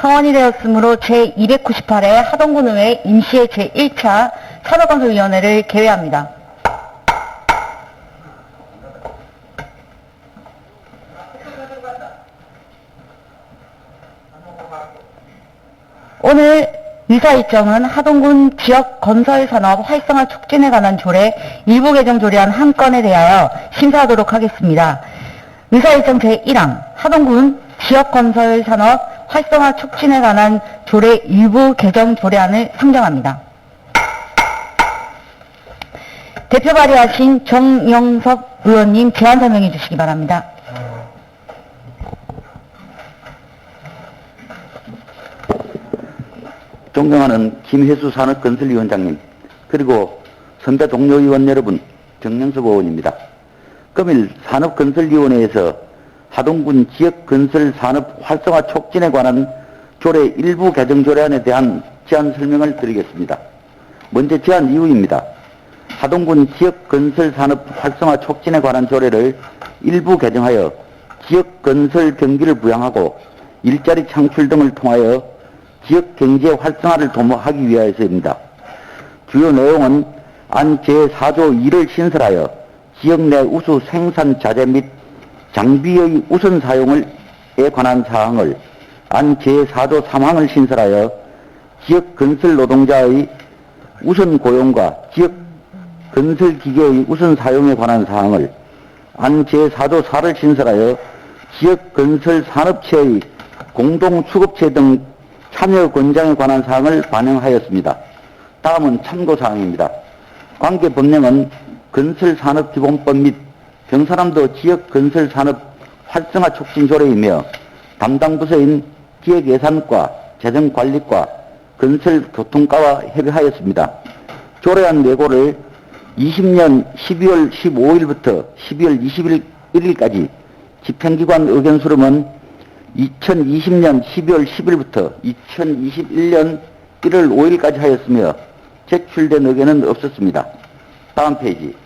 성원이 되었으므로 제298회 하동군의회 임시회 제1차 산업건설위원회를 개회합니다. 오늘 의사 일정은 하동군 지역 건설 산업 활성화 촉진에 관한 조례 일부 개정 조례안 한 건에 대하여 심사하도록 하겠습니다. 의사 일정 제1항 하동군 지역 건설 산업 활성화 촉진에 관한 조례 일부 개정 조례안을 상정합니다. 대표 발의하신 정영석 의원님 제안 설명해 주시기 바랍니다. 존경하는 김혜수 산업건설위원장님, 그리고 선배 동료 의원 여러분, 정영석 의원입니다. 금일 산업건설위원회에서 하동군 지역건설산업 활성화 촉진에 관한 조례 일부 개정 조례안에 대한 제안 설명을 드리겠습니다. 먼저 제안 이유입니다. 하동군 지역건설산업 활성화 촉진에 관한 조례를 일부 개정하여 지역건설 경기를 부양하고 일자리 창출 등을 통하여 지역 경제 활성화를 도모하기 위하여서입니다. 주요 내용은 안 제4조 2를 신설하여 지역 내 우수 생산 자재 및 장비의 우선 사용을 에 관한 사항을 안 제4조 3항을 신설하여 지역 건설 노동자의 우선 고용과 지역 건설 기계의 우선 사용에 관한 사항을 안 제4조 4를 신설하여 지역 건설 산업체의 공동 수급체 등 참여 권장에 관한 사항을 반영하였습니다. 다음은 참고사항입니다. 관계 법령은 건설산업기본법 및 경사남도 지역건설산업 활성화 촉진 조례이며 담당 부서인 기획예산과 재정관리과 건설교통과와 협의하였습니다. 조례안 예고를 20년 12월 15일부터 12월 21일까지 집행기관 의견 수렴은 2020년 12월 10일부터 2021년 1월 5일까지 하였으며 제출된 의견은 없었습니다. 다음 페이지.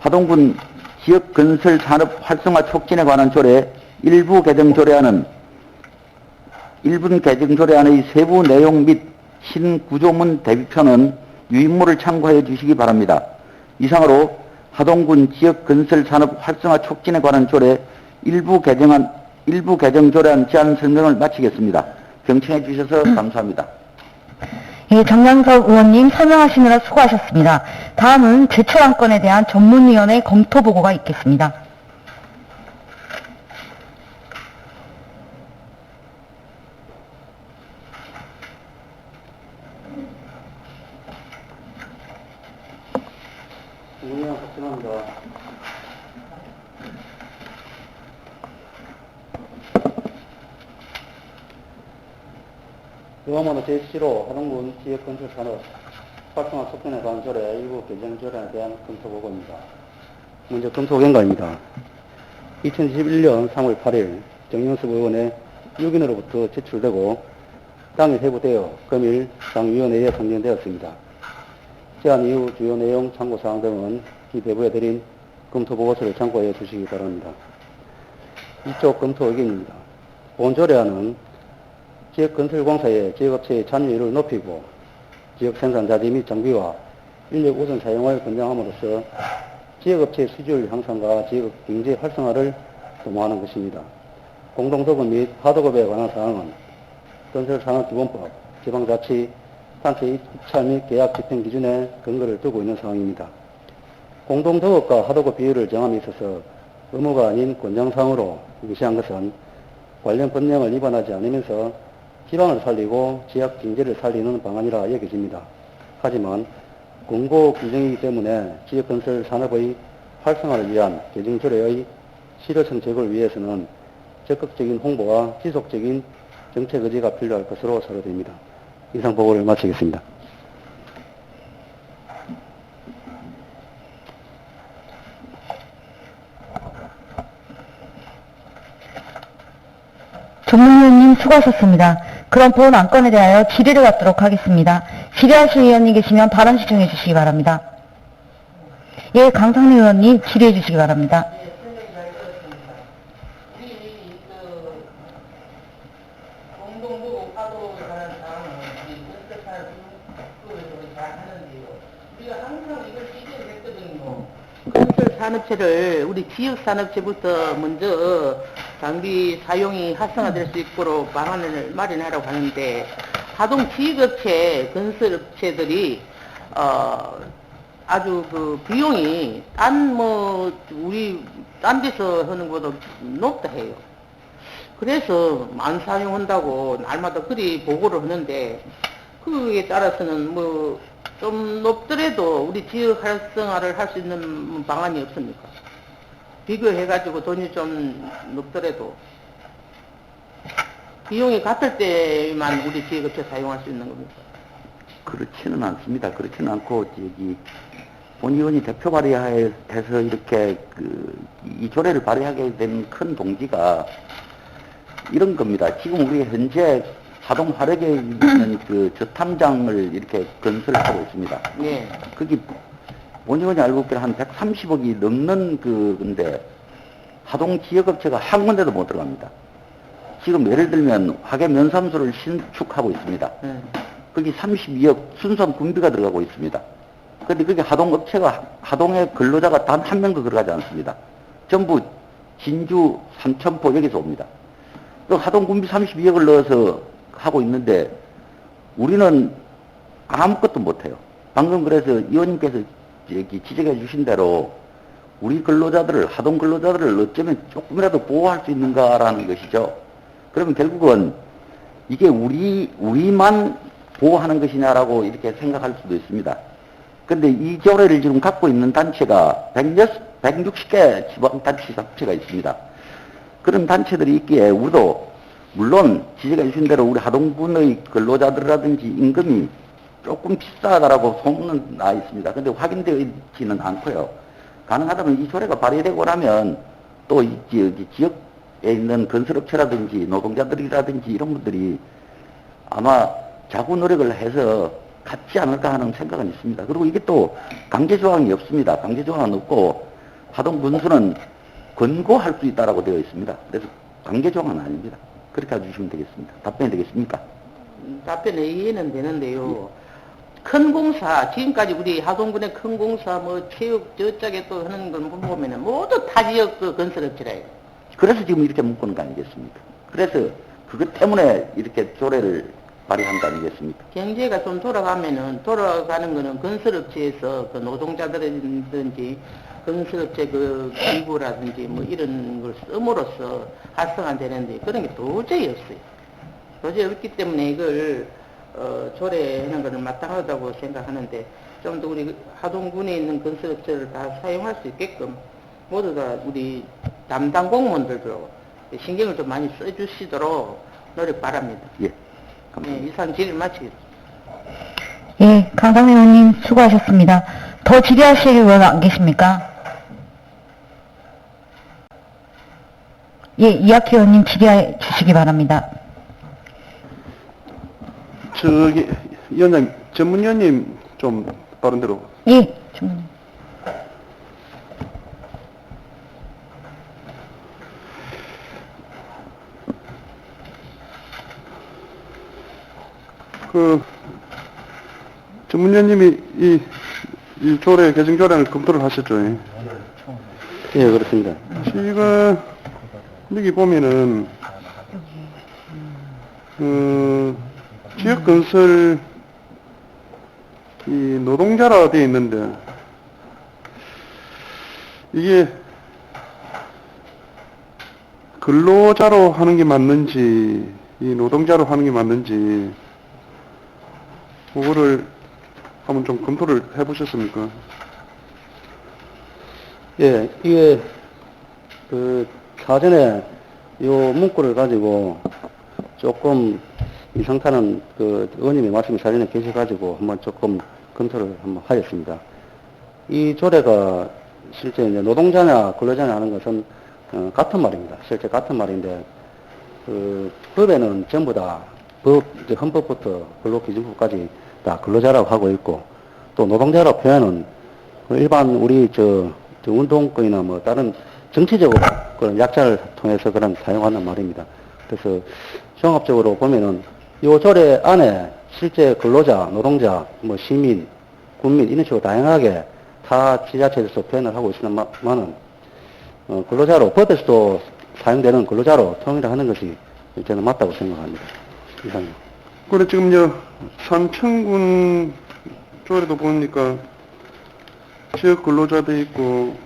하동군 지역 건설 산업 활성화 촉진에 관한 조례 일부 개정 조례안은 일분 개정 조례안의 세부 내용 및 신구조문 대비표는 유인물을 참고해 주시기 바랍니다. 이상으로 하동군 지역 건설 산업 활성화 촉진에 관한 조례 일부 개정안 일부 개정 조례안 제안 설명을 마치겠습니다. 경청해 주셔서 감사합니다. 예, 정영석 의원님 설명하시느라 수고하셨습니다. 다음은 제출 안건에 대한 전문위원회 검토 보고가 있겠습니다. 문의원 확정합니다. 의원번호 제7호 하동군 지역건설 산업 활성화 촉진에 관한 조례 일부 개정 조례에 대한 검토 보고입니다. 먼저 검토 결과입니다. 2021년 3월 8일 정영섭 의원의 6인으로부터 제출되고 당일 회부되어 금일 당위원회에 상정되었습니다. 제안 이후 주요 내용 참고사항 등은 이 배부에 드린 검토 보고서를 참고해 주시기 바랍니다. 이쪽 검토 의견입니다. 본 조례안은 지역건설공사의 지역업체의参与율을 높이고 지역 생산 자재 및 장비와 인력 우선 사용을 권장함으로써 지역업체의 수주율 향상과 지역 경제 활성화를 도모하는 것입니다. 공동도급 및 하도급에 관한 사항은 건설산업기본법, 지방자치, 단체 입찰 및 계약 집행 기준에 근거를 두고 있는 상황입니다. 공동도급과 하도급 비율을 정함에 있어서 의무가 아닌 권장사항으로 위시한 것은 관련 법령을 위반하지 않으면서 지방을 살리고 지역 경제를 살리는 방안이라 여겨집니다. 하지만 공고 규정이기 때문에 지역 건설 산업의 활성화를 위한 개정 조례의 실효성 제고를 위해서는 적극적인 홍보와 지속적인 정책 의지가 필요할 것으로 사료됩니다. 이상 보고를 마치겠습니다. 전문위원님 수고하셨습니다. 그럼 본 안건에 대하여 질의를 갖도록 하겠습니다. 질의하실 의원님 계시면 발언 시청해 주시기 바랍니다. 예, 강상래 의원님 질의해 주시기 바랍니다. 산업체를 우리 지역 산업체부터 먼저 장비 사용이 활성화될 수 있도록 방안을 마련하라고 하는데 하동 지역업체 건설업체들이 어 아주 그 비용이 딴 뭐 우리 딴 데서 하는 것보다 높다 해요. 그래서 만 사용한다고 날마다 그리 보고를 하는데 그에 따라서는 뭐 좀 높더라도 우리 지역 활성화를 할 수 있는 방안이 없습니까? 비교해가지고 돈이 좀 높더라도 비용이 같을 때만 우리 지역업체 사용할 수 있는 겁니다. 그렇지는 않습니다. 그렇지는 않고 저기 본 의원이 대표 발의해서 이렇게 그 이 조례를 발의하게 된 큰 동기가 이런 겁니다. 지금 우리 현재 하동 화력에 있는 그 저탐장을 이렇게 건설하고 있습니다. 예. 거기 본 의원이 알고 있기로 한 130억이 넘는 그 근데 하동 지역업체가 한 군데도 못 들어갑니다. 지금 예를 들면 화계 면삼소를 신축하고 있습니다. 예. 거기 32억 순수한 군비가 들어가고 있습니다. 그런데 거기 하동 업체가, 하동의 근로자가 단 한 명도 들어가지 않습니다. 전부 진주, 삼천포 여기서 옵니다. 또 하동 군비 32억을 넣어서 하고 있는데 우리는 아무것도 못해요. 방금 그래서 의원님께서 여기 지적해 주신 대로 우리 근로자들을, 하동 근로자들을 어쩌면 조금이라도 보호할 수 있는가라는 것이죠. 그러면 결국은 이게 우리, 우리만 보호하는 것이냐라고 이렇게 생각할 수도 있습니다. 근데 이 조례를 지금 갖고 있는 단체가 160, 160개 지방단체 단체가 있습니다. 그런 단체들이 있기에 우리도 물론 지적해 주신 대로 우리 하동군의 근로자들이라든지 임금이 조금 비싸다라고 소문은 나 있습니다. 근데 확인되어 있지는 않고요. 가능하다면 이 조례가 발의되고 나면 또 이 지역에 있는 건설업체라든지 노동자들이라든지 이런 분들이 아마 자구 노력을 해서 갖지 않을까 하는 생각은 있습니다. 그리고 이게 또 강제 조항이 없습니다. 강제 조항은 없고 하동 군수는 권고할 수 있다라고 되어 있습니다. 그래서 강제 조항은 아닙니다. 그렇게 해주시면 되겠습니다. 답변이 되겠습니까? 음, 답변에 이해는 되는데요. 큰 공사, 지금까지 우리 하동군의 큰 공사, 뭐 체육 저쪽에 또 하는 걸 보면은 모두 타 지역 그 건설업체래요. 그래서 지금 이렇게 묶는 거 아니겠습니까? 그래서 그것 때문에 이렇게 조례를 발의한 거 아니겠습니까? 경제가 좀 돌아가면은 돌아가는 거는 건설업체에서 그 노동자들이든지 건설업체 그 기구라든지 뭐 이런 걸 씀으로써 활성화되는데 그런 게 도저히 없어요. 도저히 없기 때문에 이걸 어, 조례하는 것은 마땅하다고 생각하는데 좀 더 우리 하동군에 있는 건설업체를 다 사용할 수 있게끔 모두 다 우리 담당 공무원들도 신경을 좀 많이 써주시도록 노력 바랍니다. 예. 네, 감사합니다. 이상 질의 마치겠습니다. 예, 강상 의원님 수고하셨습니다. 더 질의하실 의원 안 계십니까? 예, 이학희 의원님 질의해 주시기 바랍니다. 저기 위원장 전문위원님 좀 빠른 대로 예, 좀, 그 전문위원님이 이, 이 조례 개정 조례를 검토를 하셨죠. 예. 예, 그렇습니다. 지금 여기 보면은 그 지역 건설 이 노동자라 되어 있는데 이게 근로자로 하는 게 맞는지 이 노동자로 하는 게 맞는지 그거를 한번 좀 검토를 해보셨습니까? 예, 이게 그 사전에 요 문구를 가지고 조금 이 상태는 그 의원님의 말씀이 사전에 계셔가지고 한번 조금 검토를 한번 하였습니다. 이 조례가 실제 이제 노동자냐 근로자냐 하는 것은 어, 같은 말입니다. 실제 같은 말인데 그 법에는 전부 다 법, 이제 헌법부터 근로기준법까지 다 근로자라고 하고 있고 또 노동자라고 표현은 그 일반 우리 저, 저 운동권이나 뭐 다른 정치적으로 그런 약자를 통해서 그런 사용하는 말입니다. 그래서 종합적으로 보면은 요 조례 안에 실제 근로자, 노동자, 뭐 시민, 국민 이런 식으로 다양하게 타 지자체에서 표현을 하고 있으나마는 어, 근로자로 법에서도 사용되는 근로자로 통일하는 것이 저는 맞다고 생각합니다. 이상입니다. 그래 지금 저 산청군 쪽에도 보니까 지역 근로자도 있고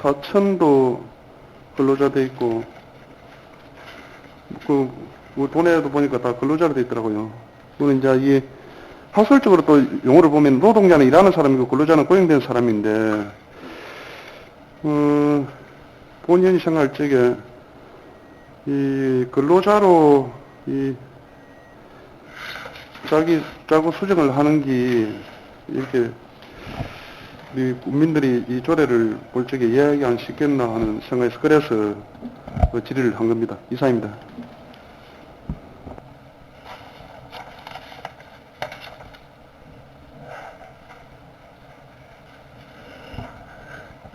사천도 근로자도 있고 그 우리 동네에도 보니까 다 근로자로 돼 있더라고요. 그는 이제 이게 학설적으로 또 용어를 보면 노동자는 일하는 사람이고 근로자는 고용된 사람인데 어, 본인이 생각할 적에 이 근로자로 이 자기 자고 수정을 하는 게 이렇게 우리 국민들이 이 조례를 볼 적에 이해하기 안 쉽겠나 하는 생각에서 그래서 그 질의를 한 겁니다. 이상입니다.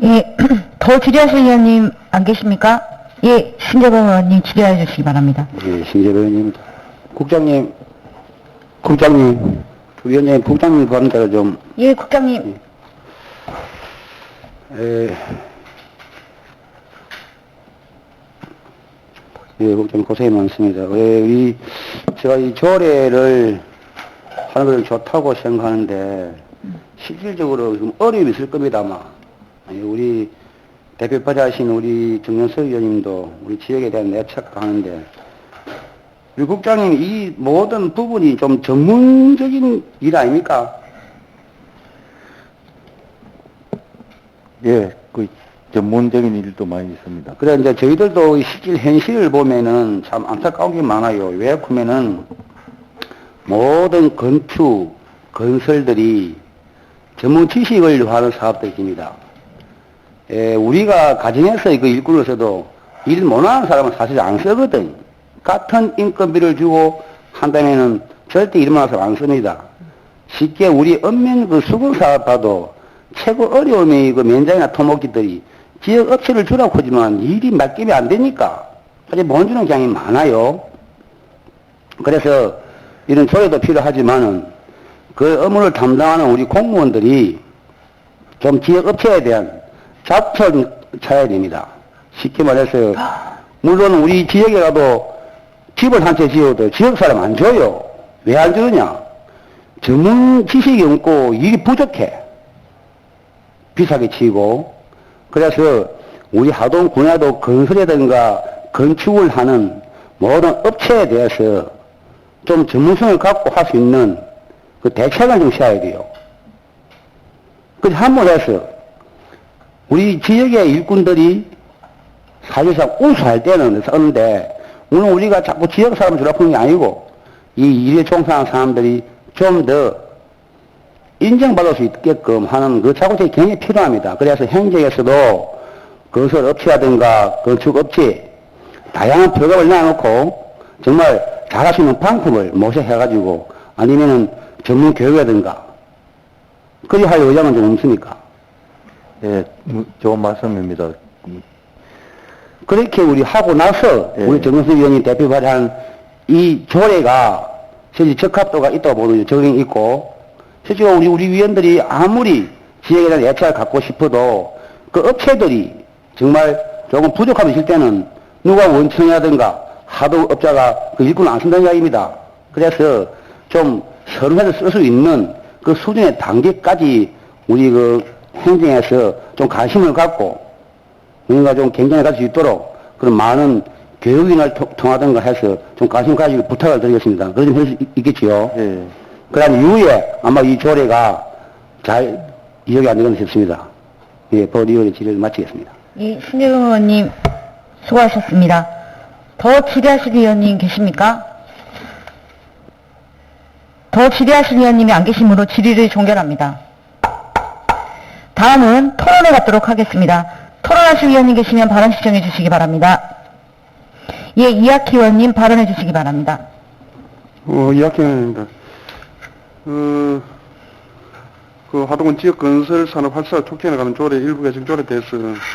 예, 더 질의하실 의원님 안 계십니까? 예, 신재범 의원님 질의해 주시기 바랍니다. 예, 신재변입니다. 국장님, 국장님, 위원장님, 국장님 발언대로 좀, 예, 국장님. 에, 예, 국장님 고생이 많습니다. 왜, 이, 제가 이 조례를 하는 것을 좋다고 생각하는데, 실질적으로 좀 어려움이 있을 겁니다, 아마. 우리 대표파자신 우리 정연석 의원님도 우리 지역에 대한 애착 하는데, 우리 국장님 이 모든 부분이 좀 전문적인 일 아닙니까? 예, 그 전문적인 일도 많이 있습니다. 그래 이제 저희들도 이 실질 현실을 보면은 참 안타까운 게 많아요. 왜 그러면은 모든 건축 건설들이 전문 지식을 요하는 사업들입니다. 에, 우리가 가정에서 그 일꾼을 써도 일 못하는 사람은 사실 안 쓰거든. 같은 인건비를 주고 한다면은 절대 일 못하는 사람 안 씁니다. 쉽게 우리 읍면 그 수건 사업 봐도 최고 어려움이 그 면장이나 토목기들이 지역 업체를 주라고 하지만 일이 맡김이 안 되니까 아직 못 주는 경향이 많아요. 그래서 이런 조례도 필요하지만은 그 업무를 담당하는 우리 공무원들이 좀 지역 업체에 대한 찾아야 됩니다. 쉽게 말해서 물론 우리 지역에 가도 집을 한 채 지어도 지역 사람 안 줘요. 왜 안 주느냐? 전문 지식이 없고 일이 부족해. 비싸게 치고 그래서 우리 하동 분야도 건설이라든가 건축을 하는 모든 업체에 대해서 좀 전문성을 갖고 할 수 있는 그 대책을 좀 세워야 돼요. 그래서 한번 해서 우리 지역의 일꾼들이 사실상 우수할 때는 썼는데 물론 우리가 자꾸 지역 사람 주라고 하는 게 아니고 이 일에 종사하는 사람들이 좀 더 인정받을 수 있게끔 하는 그 자구책이 굉장히 필요합니다. 그래서 행정에서도 건설 업체라든가 건축 업체 다양한 프로그램을 내놓고 정말 잘할 수 있는 방법을 모색해가지고 아니면은 전문 교육이라든가 그리 할 의향은 좀 없습니까? 예, 음, 좋은 말씀입니다. 음, 그렇게 우리 하고 나서 예. 우리 정은수 위원이 대표 발의한 이 조례가 실제 적합도가 있다고 보는 적용이 있고 실제로 우리 우리 위원들이 아무리 지역에 대한 애착을 갖고 싶어도 그 업체들이 정말 조금 부족함이 있을 때는 누가 원청이라든가 하도업자가 그 일꾼을 안 쓴다는 이야기입니다. 그래서 좀 서름해서 쓸 수 있는 그 수준의 단계까지 우리 그 행정에서 좀 관심을 갖고 우리가 좀 경쟁을 가질 수 있도록 그런 많은 교육인을 통- 통하든가 해서 좀 관심 가지고 부탁을 드리겠습니다. 그런 좀할수 있겠지요. 예, 그런 이후에 아마 이 조례가 잘 이역이 안 되겠나 싶습니다. 예, 법리원의 질의를 마치겠습니다. 예, 신재범 의원님 수고하셨습니다. 더 질의하실 의원님 계십니까? 더 질의하실 의원님이 안 계시므로 질의를 종결합니다. 다음은 토론에 갖도록 하겠습니다. 토론하실 의원님 계시면 발언 시청해 주시기 바랍니다. 예, 이학희 의원님 발언해 주시기 바랍니다. 어, 이학기입니다. 어, 그 하동은 지역 건설 산업 활성화 촉진에 관한 조례 일부 개정 조례에 대해서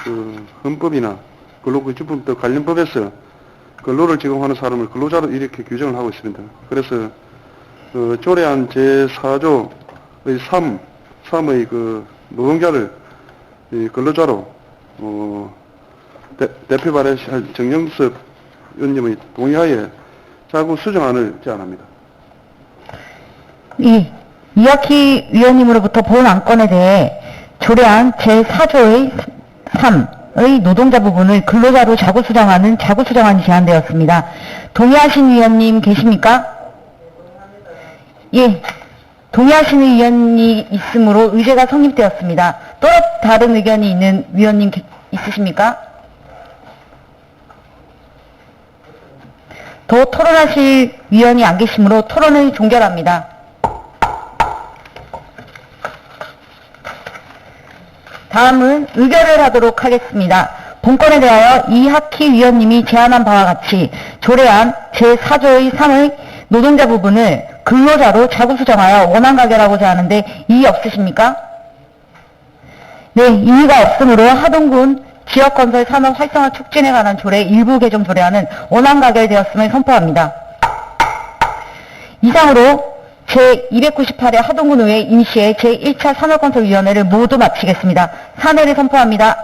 그 헌법이나 근로기준법 관련 법에서 근로를 제공하는 사람을 근로자로 이렇게 규정을 하고 있습니다. 그래서 그 조례안 제4조의 3, 3의 그 노동자를 이 근로자로 어, 대, 대표 발의할 정영섭 의원님의 동의하에 자구 수정안을 제안합니다. 이 이학희 위원님으로부터 본 안건에 대해 조례안 제4조의 3의 노동자 부분을 근로자로 자구 수정하는 자구 수정안이 제안되었습니다. 동의하신 위원님 계십니까? 예. 동의하시는 위원이 있으므로 의제가 성립되었습니다. 또 다른 의견이 있는 위원님 계- 있으십니까? 더 토론하실 위원이 안 계시므로 토론을 종결합니다. 다음은 의결을 하도록 하겠습니다. 본건에 대하여 이학희 위원님이 제안한 바와 같이 조례안 제4조의 3의 노동자 부분을 근로자로 자구 수정하여 원안 가결하고자 하는데 이의 없으십니까? 네, 이의가 없으므로 하동군 지역건설 산업 활성화 촉진에 관한 조례 일부 개정 조례안은 원안 가결되었음을 선포합니다. 이상으로 제298회 하동군의회 임시회 제1차 산업건설위원회를 모두 마치겠습니다. 사내를 선포합니다.